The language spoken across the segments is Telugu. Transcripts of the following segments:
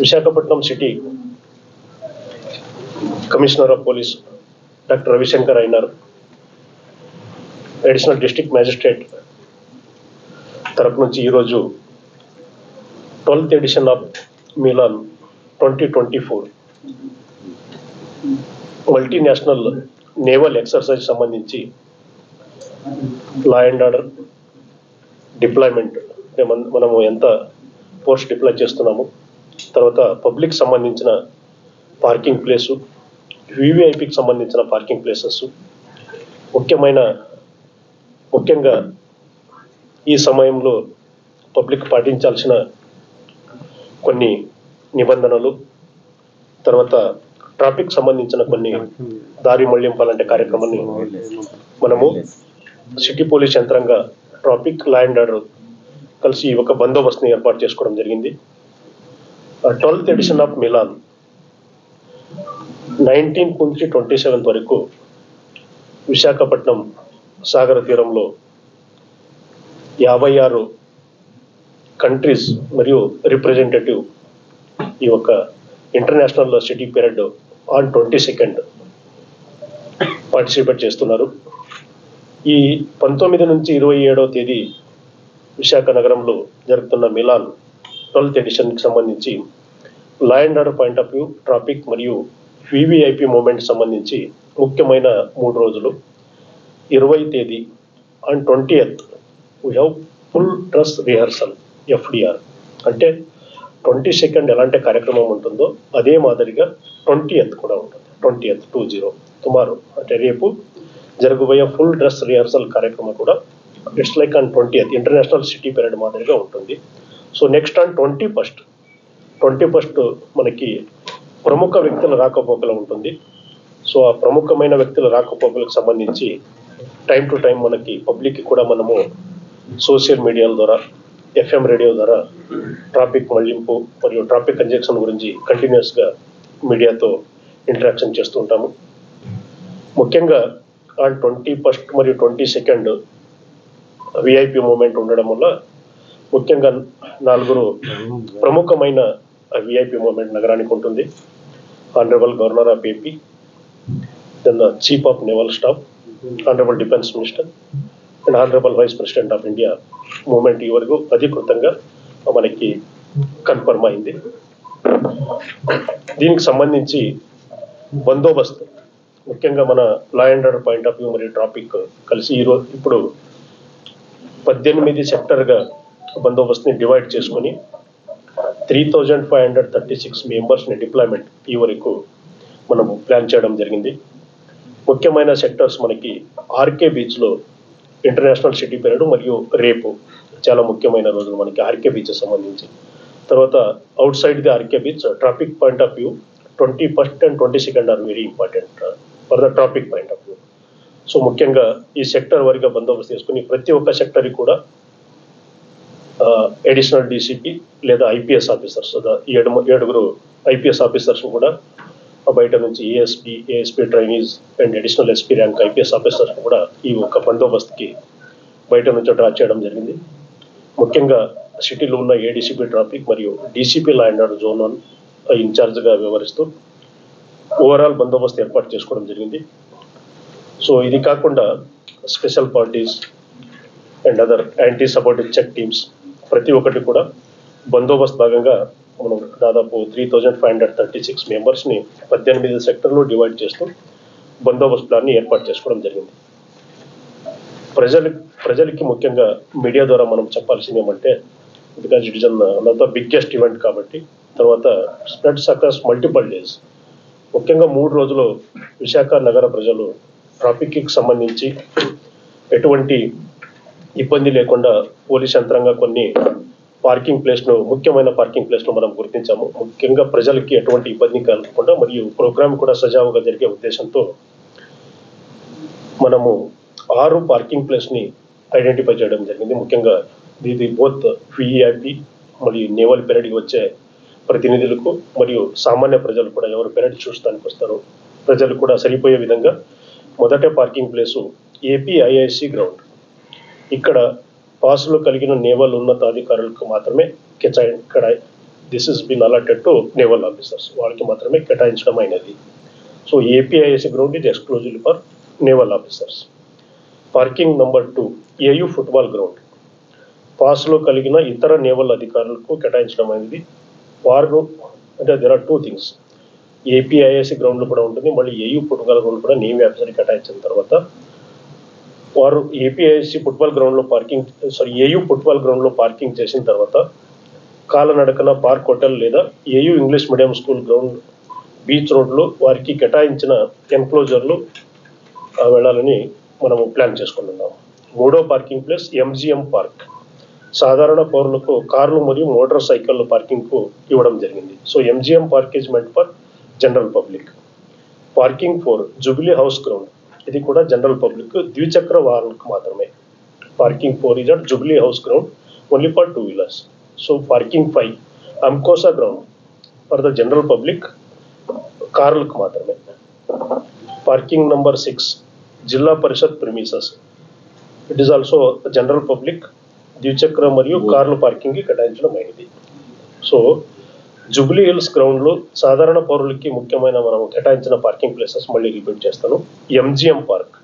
Visakhapatnam city commissioner of police doctor Ravishankar అయినారు. అడిషనల్ డిస్టిక్ మ్యాజిస్ట్రేట్ తరపు నుంచి ఈరోజు twelfth edition of Milan twenty twenty four multinational naval exercise సంబంధించి లా అండ్ ఆర్డర్ డిప్లాయ్మెంట్ మనము ఎంత పోస్ట్ డిప్లాయ్ చేస్తున్నాము తర్వాత పబ్లిక్ సంబంధించిన పార్కింగ్ ప్లేసు వివిఐపికి సంబంధించిన పార్కింగ్ ప్లేసెస్ ముఖ్యమైన ముఖ్యంగా ఈ సమయంలో పబ్లిక్ పాటించాల్సిన కొన్ని నిబంధనలు తర్వాత ట్రాఫిక్ సంబంధించిన కొన్ని దారి మళ్ళింపాలంటే కార్యక్రమాన్ని మనము సిటీ పోలీస్ యంత్రంగా ట్రాఫిక్ ల్యాండ్ అండ్ ఆర్డర్ కలిసి ఒక బందోబస్తుని ఏర్పాటు చేసుకోవడం జరిగింది. Twelfth edition of Milan nineteen నుంచి ట్వంటీ సెవెంత్ వరకు విశాఖపట్నం సాగర తీరంలో యాభై ఆరు కంట్రీస్ మరియు రిప్రజెంటేటివ్ ఈ యొక్క international city parade on twenty second participate చేస్తున్నారు. ఈ పంతొమ్మిది నుంచి ఇరవై ఏడవ తేదీ విశాఖ నగరంలో జరుగుతున్న మిలాన్ ట్వెల్త్ ఎడిషన్కి సంబంధించి law and order point of view traffic మరియు వివిఐపి మూమెంట్ సంబంధించి ముఖ్యమైన మూడు రోజులు. ఇరవై తేదీ and twenty eighth we have full dress rehearsal FDR అంటే ట్వంటీ సెకండ్ ఎలాంటి కార్యక్రమం ఉంటుందో అదే మాదిరిగా ట్వంటీ ఎత్ కూడా ఉంటుంది. Twenty eighth two zero tomorrow అంటే రేపు జరగబోయే ఫుల్ డ్రెస్ రిహర్సల్ కార్యక్రమం కూడా it's like on twenty eighth international city parade మాదిరిగా ఉంటుంది. So next on twenty first twenty first మనకి ప్రముఖ వ్యక్తుల రాకపోకలు ఉంటుంది. సో ఆ ప్రముఖమైన వ్యక్తుల రాకపోకలకు సంబంధించి టైం టు టైం మనకి పబ్లిక్ కూడా మనము సోషల్ మీడియాల ద్వారా ఎఫ్ఎం రేడియో ద్వారా ట్రాఫిక్ మళ్ళింపు మరియు ట్రాఫిక్ కంజక్షన్ గురించి కంటిన్యూస్గా మీడియాతో ఇంటరాక్షన్ చేస్తూ ఉంటాము. ముఖ్యంగా ఆ ట్వంటీ ఫస్ట్ మరియు ట్వంటీ సెకండ్ విఐపి మూమెంట్ ఉండడం వల్ల ముఖ్యంగా నలుగురు ప్రముఖమైన విఐపి మూమెంట్ నగరానికి ఉంటుంది. Honourable governor of AP then chief of naval staff honourable defence minister and honourable vice president of India movement ఈ వరకు అధికృతంగా మనకి కన్ఫర్మ్ అయింది. దీనికి సంబంధించి బందోబస్తు ముఖ్యంగా మన law and order point of view మరియు ట్రాఫిక్ కలిసి ఈరోజు ఇప్పుడు పద్దెనిమిది సెక్టర్గా బందోబస్తుని డివైడ్ చేసుకొని three thousand five hundred thirty six మెంబర్స్ని డిప్లాయ్మెంట్ ఈ వరకు మనము ప్లాన్ చేయడం జరిగింది. ముఖ్యమైన సెక్టర్స్ మనకి ఆర్కే బీచ్లో ఇంటర్నేషనల్ సిటీ పీరియడ్ మరియు రేపు చాలా ముఖ్యమైన రోజులు మనకి ఆర్కే బీచ్ సంబంధించి. తర్వాత outside the RK beach traffic point of view twenty first and twenty second are very important for the traffic point of view so ముఖ్యంగా ఈ సెక్టర్ వారిగా బందోబస్తు చేసుకుని ప్రతి ఒక్క సెక్టర్కి కూడా అడిషనల్ డీసీపీ లేదా ఐపీఎస్ ఆఫీసర్స్ ఏడు ఏడుగురు ఐపీఎస్ ఆఫీసర్స్ కూడా బయట నుంచి ASP ASP trainees and additional SP rank IPS officers కూడా ఈ ఒక్క బందోబస్తుకి బయట నుంచి డ్రా చేయడం జరిగింది. ముఖ్యంగా సిటీలో ఉన్న ఏడీసీపీ ట్రాఫిక్ మరియు DCP law and order zone ఇన్ఛార్జ్గా వ్యవహరిస్తూ ఓవరాల్ బందోబస్తు ఏర్పాటు చేసుకోవడం జరిగింది. సో ఇది కాకుండా special parties and other anti supportive check teams ప్రతి ఒక్కటి కూడా బందోబస్తు భాగంగా మనం దాదాపు three thousand five hundred thirty six మెంబర్స్ని పద్దెనిమిది సెక్టర్లో డివైడ్ చేస్తూ బందోబస్తు ప్లాన్ని ఏర్పాటు చేసుకోవడం జరిగింది. ప్రజలు ప్రజలకి ముఖ్యంగా మీడియా ద్వారా మనం చెప్పాల్సింది ఏమంటే because it is an one of the biggest event కాబట్టి తర్వాత స్ప్రెడ్స్ అక్రాస్ మల్టిపల్ డేస్ ముఖ్యంగా మూడు రోజులు విశాఖ నగర ప్రజలు ట్రాఫిక్కి సంబంధించి ఎటువంటి ఇబ్బంది లేకుండా పోలీస్ యంత్రంగా కొన్ని పార్కింగ్ ప్లేస్ను ముఖ్యమైన పార్కింగ్ ప్లేస్ను మనం గుర్తించాము. ముఖ్యంగా ప్రజలకి ఎటువంటి ఇబ్బంది కలగకుండా మరియు ప్రోగ్రామ్ కూడా సజావుగా జరిగే ఉద్దేశంతో మనము ఆరు పార్కింగ్ ప్లేస్ని ఐడెంటిఫై చేయడం జరిగింది. ముఖ్యంగా ఇది బోత్ విఐపి మరియు నేవల్ పెరడికి వచ్చే ప్రతినిధులకు మరియు సామాన్య ప్రజలు కూడా ఎవరు పెరడి చూడటానికి వస్తారో ప్రజలు కూడా సరిపోయే విధంగా మొదట parking place AP IIC ground ఇక్కడ పాసులు కలిగిన నేవల్ ఉన్నతాధికారులకు మాత్రమే కేచా ఇక్కడ this is been allotted to naval officers వాళ్ళకి మాత్రమే కేటాయించడం అయినది. సో ఏపీఐఎస్ గ్రౌండ్ ఇది exclusive for naval officers parking number two AU football ground పాస్లో కలిగిన ఇతర నేవల్ అధికారులకు కేటాయించడం అనేది వారు అంటే there are two things APIS గ్రౌండ్లో కూడా ఉంటుంది. మళ్ళీ ఏయు ఫుట్బాల్ గ్రౌండ్ కూడా నేవీ ఆఫీసర్ కేటాయించిన తర్వాత వారు ఏపీఐసి ఫుట్బాల్ గ్రౌండ్లో పార్కింగ్ సారీ ఏయూ ఫుట్బాల్ గ్రౌండ్లో పార్కింగ్ చేసిన తర్వాత కాలనడకన పార్క్ హోటల్ లేదా AU English medium school ground beach రోడ్లు వారికి కేటాయించిన ఎన్క్లోజర్లు వెళ్ళాలని మనము ప్లాన్ చేసుకుంటున్నాము. మూడో పార్కింగ్ ప్లేస్ ఎంజిఎం పార్క్ సాధారణ పౌరులకు కార్లు మరియు మోటార్ సైకిళ్ళు పార్కింగ్కు ఇవ్వడం జరిగింది. So MGM park is meant for general public parking four Jubilee House ground ఇది కూడా జనరల్ పబ్లిక్ ద్విచక్ర వాహనాలకు మాత్రమే. Parking four is at Jubilee House ground only for two wheelers so parking five Ankosa ground for the general public కార్లకు మాత్రమే. Parking number six Zilla Parishad premises it is also general public ద్విచక్ర మరియు కార్ల పార్కింగ్ కేటాయించడం అయింది సో జూబ్లీ హిల్స్ గ్రౌండ్లో సాధారణ పౌరులకి ముఖ్యమైన మనం కేటాయించిన పార్కింగ్ ప్లేసెస్ మళ్ళీ రిపీట్ చేస్తాను. MGM park.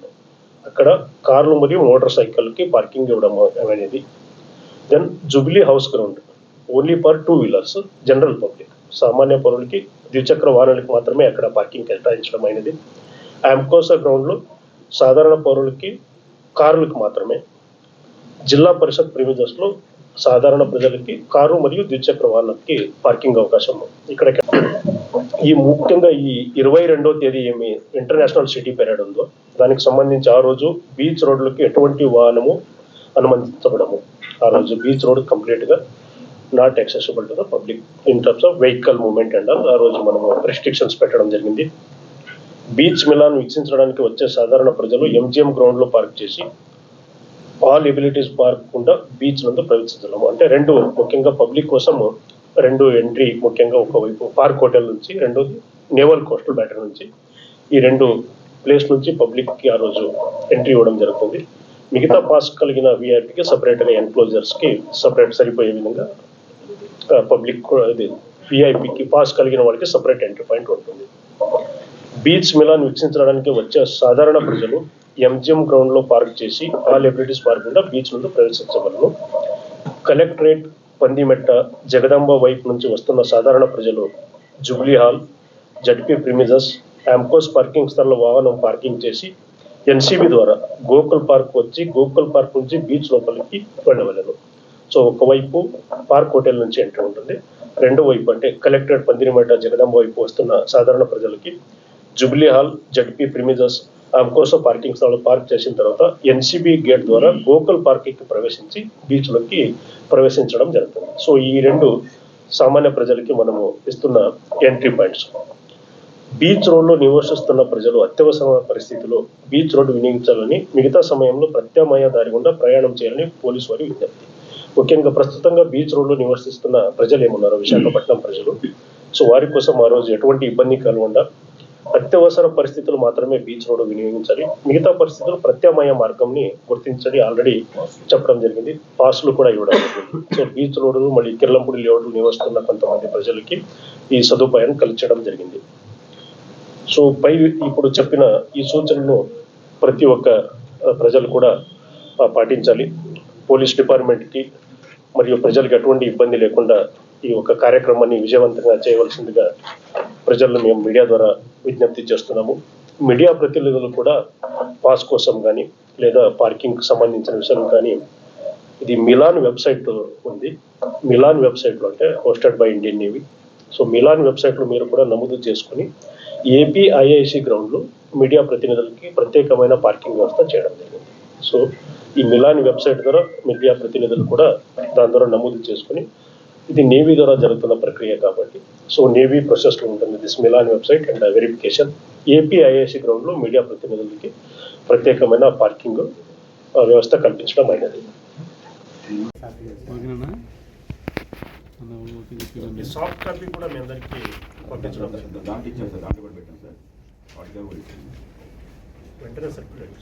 అక్కడ కార్లు మరియు మోటార్ సైకిల్కి పార్కింగ్ ఇవ్వడం అనేది. Then Jubilee House ground. Only for two wheelers general public. సామాన్య పౌరులకి ద్విచక్ర వాహనాలకు మాత్రమే అక్కడ పార్కింగ్ కేటాయించడం అయినది ఆంకోసా గ్రౌండ్లో సాధారణ పౌరులకి కార్లకు మాత్రమే. జిల్లా పరిషత్ ప్రిమిజెస్లో సాధారణ ప్రజలకి కారు మరియు ద్విచక్ర వాహనాలకి పార్కింగ్ అవకాశం ఇక్కడ ఈ ముఖ్యంగా ఈ ఇరవై రెండో తేదీ ఏమి ఇంటర్నేషనల్ సిటీ పీరియడ్ ఉందో దానికి సంబంధించి ఆ రోజు బీచ్ రోడ్లకి ఎటువంటి వాహనము అనుమతించబడము. ఆ రోజు బీచ్ రోడ్ కంప్లీట్గా not accessible to the public in terms of vehicle movement and ఆ రోజు మనము రెస్ట్రిక్షన్స్ పెట్టడం జరిగింది. బీచ్ మిలాన్ వీక్షించడానికి వచ్చే సాధారణ ప్రజలు ఎంజిఎం గ్రౌండ్లో పార్క్ చేసి ఆల్ ఎబిలిటీస్ పార్క్ గుండా బీచ్ నందు ప్రవేశించడం అంటే రెండు ముఖ్యంగా పబ్లిక్ కోసం రెండు ఎంట్రీ ముఖ్యంగా ఒకవైపు పార్క్ హోటల్ నుంచి రెండోది నేవల్ కోస్టల్ బ్యాటరీ నుంచి. ఈ రెండు ప్లేస్ నుంచి పబ్లిక్కి ఆ రోజు ఎంట్రీ ఇవ్వడం జరుగుతుంది. మిగతా పాస్ కలిగిన విఐపికి సపరేట్గా ఎన్క్లోజర్స్కి సపరేట్ సరిపోయే విధంగా పబ్లిక్ ఇది విఐపికి పాస్ కలిగిన వాళ్ళకి సపరేట్ ఎంట్రీ పాయింట్ ఉంటుంది. బీచ్ మిలాన్ వీక్షించడానికి వచ్చే సాధారణ ప్రజలు ఎంజిఎం గ్రౌండ్లో పార్క్ చేసి ఆ ఎబిలిటీస్ పార్క్ గుండా బీచ్ నుండి ప్రవేశించగలరు కలెక్టరేట్ పందిమెట్ట జగదాంబ వైపు నుంచి వస్తున్న సాధారణ ప్రజలు జూబ్లీ హాల్ జడ్పీ ప్రిమిజస్ యాంకోస్ పార్కింగ్ స్థలంలో వాహనం పార్కింగ్ చేసి ఎన్సీబీ ద్వారా గోకుల్ పార్క్ వచ్చి గోకుల్ పార్క్ నుంచి బీచ్ లోపలికి వెళ్ళవలను. సో ఒకవైపు పార్క్ హోటల్ నుంచి ఎంట్రీ ఉంటుంది. రెండో వైపు అంటే కలెక్టరేట్ పందిరిమెట్ట జగదాంబ వైపు వస్తున్న సాధారణ ప్రజలకి జూబ్లీ హాల్ జడ్పీ ప్రిమిజస్ కోసం పార్కింగ్ స్థలంలో పార్క్ చేసిన తర్వాత ఎన్సీబీ గేట్ ద్వారా గోకుల్ పార్క్కి ప్రవేశించి బీచ్లోకి ప్రవేశించడం జరుగుతుంది. సో ఈ రెండు సామాన్య ప్రజలకి మనము ఇస్తున్న ఎంట్రీ పాయింట్స్ బీచ్ రోడ్లో నివసిస్తున్న ప్రజలు అత్యవసరమైన పరిస్థితిలో బీచ్ రోడ్డు వినియోగించాలని మిగతా సమయంలో ప్రత్యామ్నాయ దారి గుండా ప్రయాణం చేయాలని పోలీసు వారి విజ్ఞప్తి. ముఖ్యంగా ప్రస్తుతంగా బీచ్ రోడ్లో నివసిస్తున్న ప్రజలు ఏమున్నారో విశాఖపట్నం ప్రజలు. సో వారి కోసం ఆ రోజు ఎటువంటి ఇబ్బంది కలగకుండా అత్యవసర పరిస్థితులు మాత్రమే బీచ్ రోడ్డు వినియోగించాలి. మిగతా పరిస్థితులు ప్రత్యామ్నాయ మార్గంని గుర్తించని ఆల్రెడీ చెప్పడం జరిగింది. పాస్లు కూడా ఇవ్వడం జరిగింది. సో బీచ్ రోడ్డు మళ్ళీ కిర్లంపూడి లేఅవుట్లు నివసిస్తున్న కొంతమంది ప్రజలకి ఈ సదుపాయాన్ని కలిచడం జరిగింది. సో పై ఇప్పుడు చెప్పిన ఈ సూచనలు ప్రతి ఒక్క ప్రజలు కూడా పాటించాలి. పోలీస్ డిపార్ట్మెంట్కి మరియు ప్రజలకు ఎటువంటి ఇబ్బంది లేకుండా ఈ యొక్క కార్యక్రమాన్ని విజయవంతంగా చేయవలసిందిగా ప్రజలను మేము మీడియా ద్వారా విజ్ఞప్తి చేస్తున్నాము. మీడియా ప్రతినిధులు కూడా పాస్ కోసం కానీ లేదా పార్కింగ్కి సంబంధించిన విషయం కానీ ఇది మిలాన్ వెబ్సైట్ ఉంది. మిలాన్ వెబ్సైట్లో అంటే hosted by Indian Navy. So Milan వెబ్సైట్లో మీరు కూడా నమోదు చేసుకుని ఏపీ ఐఐసి గ్రౌండ్లో మీడియా ప్రతినిధులకి ప్రత్యేకమైన పార్కింగ్ వ్యవస్థ చేయడం జరిగింది. సో ఈ మిలాన్ వెబ్సైట్ ద్వారా మీడియా ప్రతినిధులు కూడా దాని ద్వారా నమోదు చేసుకుని ఇది నేవీ ద్వారా జరుగుతున్న ప్రక్రియ కాబట్టి. సో నేవీ ప్రాసెస్లో ఉంటుంది this Milan website and verification. AP IIC గ్రౌండ్లో మీడియా ప్రతినిధులకి ప్రత్యేకమైన పార్కింగ్ వ్యవస్థ కల్పించడం అయినది. సాఫ్ట్ కాపీ కూడా మీ అందరికీ పంపించడం దాంట్లో సార్. దాంట్లో కూడా సార్ వెంటనే సర్క్యులేట్